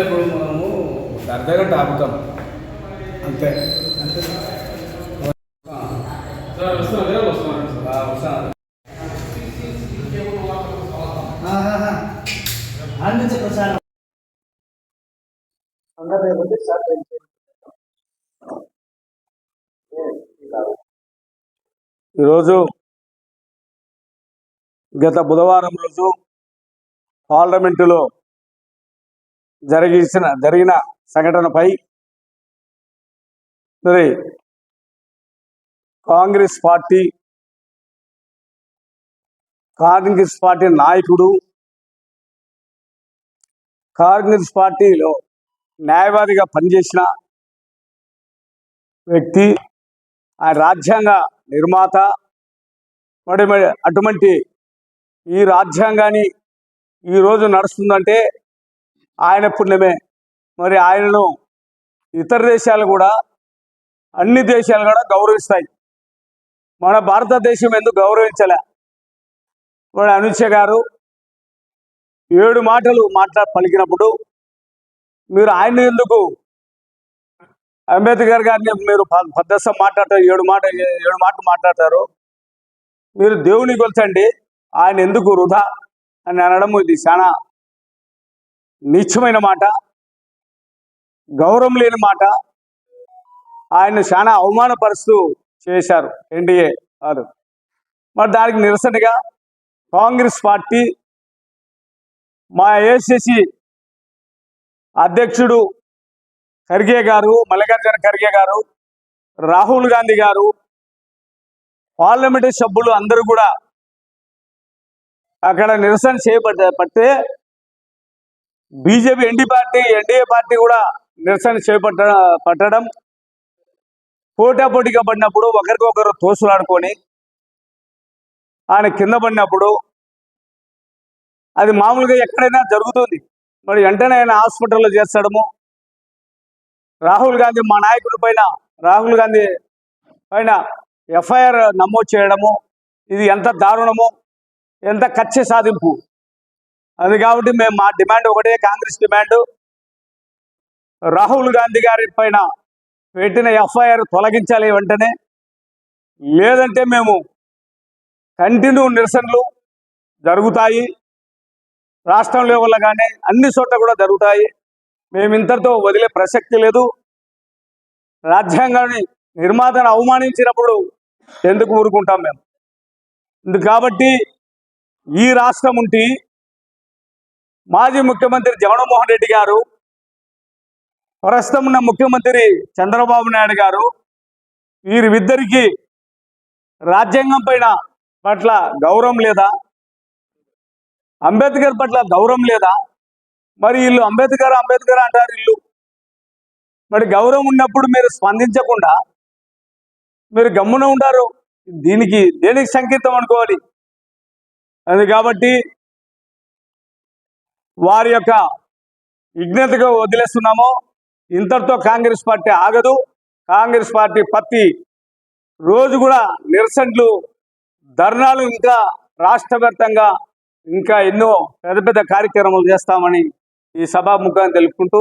ఇప్పుడు మనము ఒక అర్ధ గంట ఆపుతాం అంతే అంతే సార్ వస్తున్నా వస్తాను ఆహాహా. ప్రసారం ఈరోజు గత బుధవారం రోజు పార్లమెంటులో జరిగిన జరిగిన సంఘటనపై మరి కాంగ్రెస్ పార్టీ కాంగ్రెస్ పార్టీ నాయకుడు కాంగ్రెస్ పార్టీలో న్యాయవాదిగా పనిచేసిన వ్యక్తి ఆయన రాజ్యాంగ నిర్మాత మరి అటువంటి ఈ రాజ్యాంగాన్ని ఈరోజు నడుస్తుందంటే ఆయన పుణ్యమే. మరి ఆయనను ఇతర దేశాలు కూడా అన్ని దేశాలు కూడా గౌరవిస్తాయి. మన భారతదేశం ఎందుకు గౌరవించలే? మన అనుష గారు ఏడు మాటలు మాట్లా పలికినప్పుడు మీరు ఆయన ఎందుకు అంబేద్కర్ గారిని మీరు ప- మాట్లాడతారు ఏడు మాట ఏడు మాటలు మాట్లాడతారు. మీరు దేవుని కొలచండి ఆయన ఎందుకు వృధా అని అనడం ఇది చాలా నీచమైన మాట గౌరవం లేని మాట. ఆయన చాలా అవమానపరుస్తూ చేశారు ఎన్డీఏ వారు మరి దానికి నిరసనగా కాంగ్రెస్ పార్టీ మా ఏసీసీ అధ్యక్షుడు ఖర్గే గారు మల్లికార్జున ఖర్గే గారు రాహుల్ గాంధీ గారు పార్లమెంటు సభ్యులు అందరూ కూడా అక్కడ నిరసన చేయబడ్డ పడితే BJP ND party NDA party కూడా నిరసన చేపట్ట పట్టడం. పోటాపోటీగా పడినప్పుడు ఒకరికొకరు తోసులాడుకొని ఆయన కింద పడినప్పుడు అది మామూలుగా ఎక్కడైనా జరుగుతుంది. మరి వెంటనే ఆయన హాస్పిటల్లో చేర్చడము. రాహుల్ గాంధీ మా నాయకుడి పైన రాహుల్ గాంధీ పైన ఎఫ్ఐఆర్ నమోదు చేయడము. ఇది ఎంత దారుణము. ఎంత కచ్చి సాధింపు? అది కాబట్టి మేము మా డిమాండ్ ఒకటే కాంగ్రెస్ డిమాండ్. రాహుల్ గాంధీ గారి పైన పెట్టిన ఎఫ్ఐఆర్ తొలగించాలి వెంటనే. లేదంటే మేము కంటిన్యూ నిరసనలు జరుగుతాయి. రాష్ట్రం లెవెల్లో కానీ అన్ని చోట్ల కూడా జరుగుతాయి. మేము ఇంతటితో వదిలే ప్రసక్తి లేదు. రాజ్యాంగాన్ని నిర్మాతను అవమానించినప్పుడు ఎందుకు ఊరుకుంటాం మేము? కాబట్టి ఈ రాష్ట్రం ఉంటి మాజీ ముఖ్యమంత్రి జగన్మోహన్ రెడ్డి గారు ప్రస్తుతం ఉన్న ముఖ్యమంత్రి చంద్రబాబు నాయుడు గారు వీరిద్దరికీ రాజ్యాంగం పైన పట్ల గౌరవం లేదా? అంబేద్కర్ పట్ల గౌరవం లేదా? మరి వీళ్ళు అంబేద్కర్ అంబేద్కర్ అంటారు ఇల్లు మరి గౌరవం ఉన్నప్పుడు మీరు స్పందించకుండా మీరు గమ్మున ఉంటారు దీనికి దేనికి సంకేతం అనుకోవాలి? అది కాబట్టి వారి యొక్క విజ్ఞతగా వదిలేస్తున్నాము. ఇంతటితో కాంగ్రెస్ పార్టీ ఆగదు. కాంగ్రెస్ పార్టీ ప్రతి రోజు కూడా నిరసనలు ధర్నాలు ఇంకా రాష్ట్ర వ్యాప్తంగా ఇంకా ఎన్నో పెద్ద పెద్ద కార్యక్రమాలు చేస్తామని ఈ సభాముఖంగా తెలుపుకుంటూ